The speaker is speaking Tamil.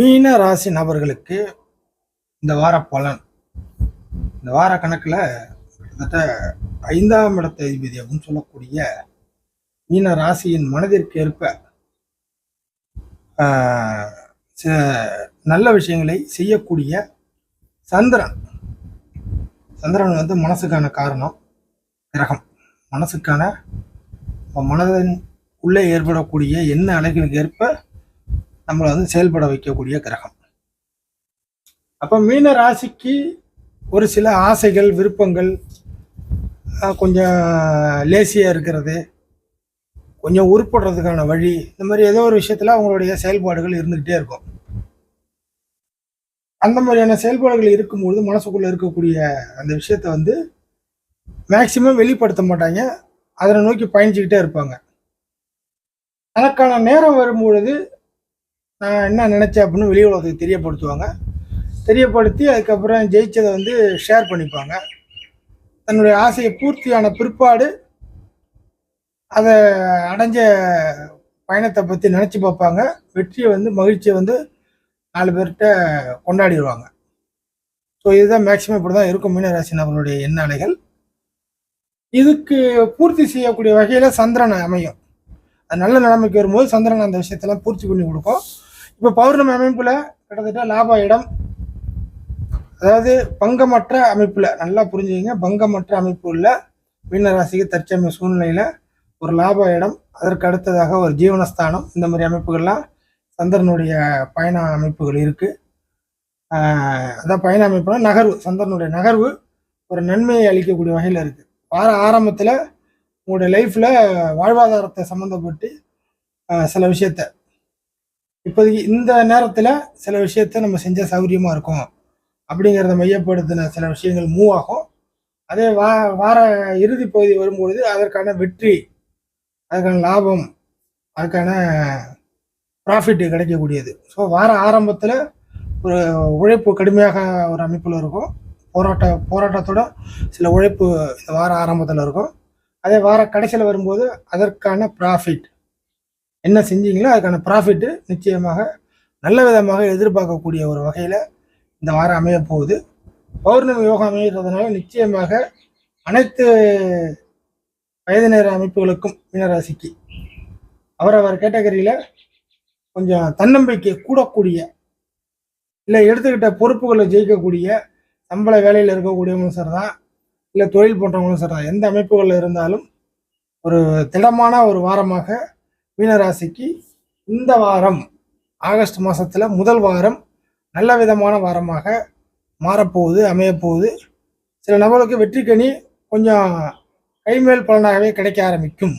மீன ராசி நபர்களுக்கு இந்த வார பலன். இந்த வார கணக்கில் கிட்டத்தட்ட ஐந்தாம் இடத்த அதிபதி அப்படின்னு சொல்லக்கூடிய மீன ராசியின் மனதிற்கு ஏற்ப சில நல்ல விஷயங்களை செய்யக்கூடிய சந்திரன். சந்திரன் வந்து மனசுக்கான காரணம் கிரகம். மனசுக்கான மனதின் உள்ளே ஏற்படக்கூடிய என்ன அலைகளுக்கு ஏற்ப நம்மளை வந்து செயல்பட வைக்கக்கூடிய கிரகம். அப்போ மீன ராசிக்கு ஒரு சில ஆசைகள் விருப்பங்கள் கொஞ்சம் லேசியாக இருக்கிறது கொஞ்சம் உருப்படுறதுக்கான வழி இந்த மாதிரி ஏதோ ஒரு விஷயத்தில் அவங்களுடைய செயல்பாடுகள் இருந்துக்கிட்டே இருக்கும். அந்த மாதிரியான செயல்பாடுகள் இருக்கும்பொழுது மனசுக்குள்ளே இருக்கக்கூடிய அந்த விஷயத்த வந்து மேக்சிமம் வெளிப்படுத்த மாட்டாங்க. அதனை நோக்கி பயணிச்சுக்கிட்டே இருப்பாங்க. அதற்கான நேரம் வரும்பொழுது நான் என்ன நினச்சேன் அப்படின்னு வெளி உலகத்துக்கு தெரியப்படுத்துவாங்க. தெரியப்படுத்தி அதுக்கப்புறம் ஜெயிச்சதை வந்து ஷேர் பண்ணிப்பாங்க. தன்னுடைய ஆசையை பூர்த்தியான பிற்பாடு அதை அடைஞ்ச பயணத்தை பற்றி நினச்சி பார்ப்பாங்க. வெற்றியை வந்து மகிழ்ச்சியை வந்து நாலு பேர்கிட்ட கொண்டாடிடுவாங்க. ஸோ இதுதான் மேக்சிமம் இப்படி தான் இருக்கும் மீனராசி நபர்களுடைய எண்ணாலைகள். இதுக்கு பூர்த்தி செய்யக்கூடிய வகையில் சந்திரன் அமையும். அது நல்ல நிலைமைக்கு வரும்போது சந்திரன் அந்த விஷயத்தெல்லாம் பூர்த்தி பண்ணி கொடுக்கும். இப்போ பௌர்ணமி அமைப்பில் கிட்டத்தட்ட லாப இடம் அதாவது பங்கமற்ற அமைப்பில் நல்லா புரிஞ்சுக்கிங்க. பங்கமற்ற அமைப்பு உள்ள மீனராசிக்கு தற்சமய சூழ்நிலையில் ஒரு லாப இடம் அதற்கு அடுத்ததாக ஒரு ஜீவனஸ்தானம் இந்த மாதிரி அமைப்புகள்லாம் சந்திரனுடைய பயண அமைப்புகள் இருக்குது அதான் பயண அமைப்புனா நகர்வு சந்திரனுடைய நகர்வு ஒரு நன்மையை அளிக்கக்கூடிய வகையில் இருக்குது வார ஆரம்பத்தில் உங்களுடைய லைஃப்பில் வாழ்வாதாரத்தை சம்மந்தப்பட்டு சில விஷயத்த இப்போதைக்கு இந்த நேரத்தில் சில விஷயத்த நம்ம செஞ்சால் சௌகரியமாக இருக்கும். அப்படிங்கிறத மையப்படுத்தின சில விஷயங்கள் மூவ் ஆகும். அதே வா வார இறுதி பகுதி வரும்பொழுது அதற்கான வெற்றி அதுக்கான லாபம் அதுக்கான ப்ராஃபிட் கிடைக்கக்கூடியது. ஸோ வார ஆரம்பத்தில் ஒரு உழைப்பு கடுமையாக ஒரு அமைப்பில் இருக்கும். போராட்ட போராட்டத்தோட சில உழைப்பு இந்த வார ஆரம்பத்தில் இருக்கும். அதே வார கடைசியில் வரும்போது அதற்கான ப்ராஃபிட் என்ன செஞ்சீங்களோ அதுக்கான ப்ராஃபிட்டு நிச்சயமாக நல்ல விதமாக எதிர்பார்க்கக்கூடிய ஒரு வகையில் இந்த வாரம் அமைய போகுது. பௌர்ணமி யோகம் அமைகிறதுனால நிச்சயமாக அனைத்து வயது நேர அமைப்புகளுக்கும் மீனராசிக்கு அவரவர் கேட்டகரியில் கொஞ்சம் தன்னம்பிக்கை கூடக்கூடிய இல்லை எடுத்துக்கிட்ட பொறுப்புகளை ஜெயிக்கக்கூடிய சம்பள வேலையில் இருக்கக்கூடியவங்களும் சரி தான் இல்லை தொழில் பண்ணுறவங்களும் சரி தான் எந்த அமைப்புகளில் இருந்தாலும் ஒரு திடமான ஒரு வாரமாக மீனராசிக்கு இந்த வாரம் ஆகஸ்ட் மாதத்தில் முதல் வாரம் நல்ல விதமான வாரமாக மாறப்போகுது அமையப்போகுது. சில நபர்களுக்கு வெற்றிக்கனி கொஞ்சம் கைமேல் பலனாகவே கிடைக்க ஆரம்பிக்கும்.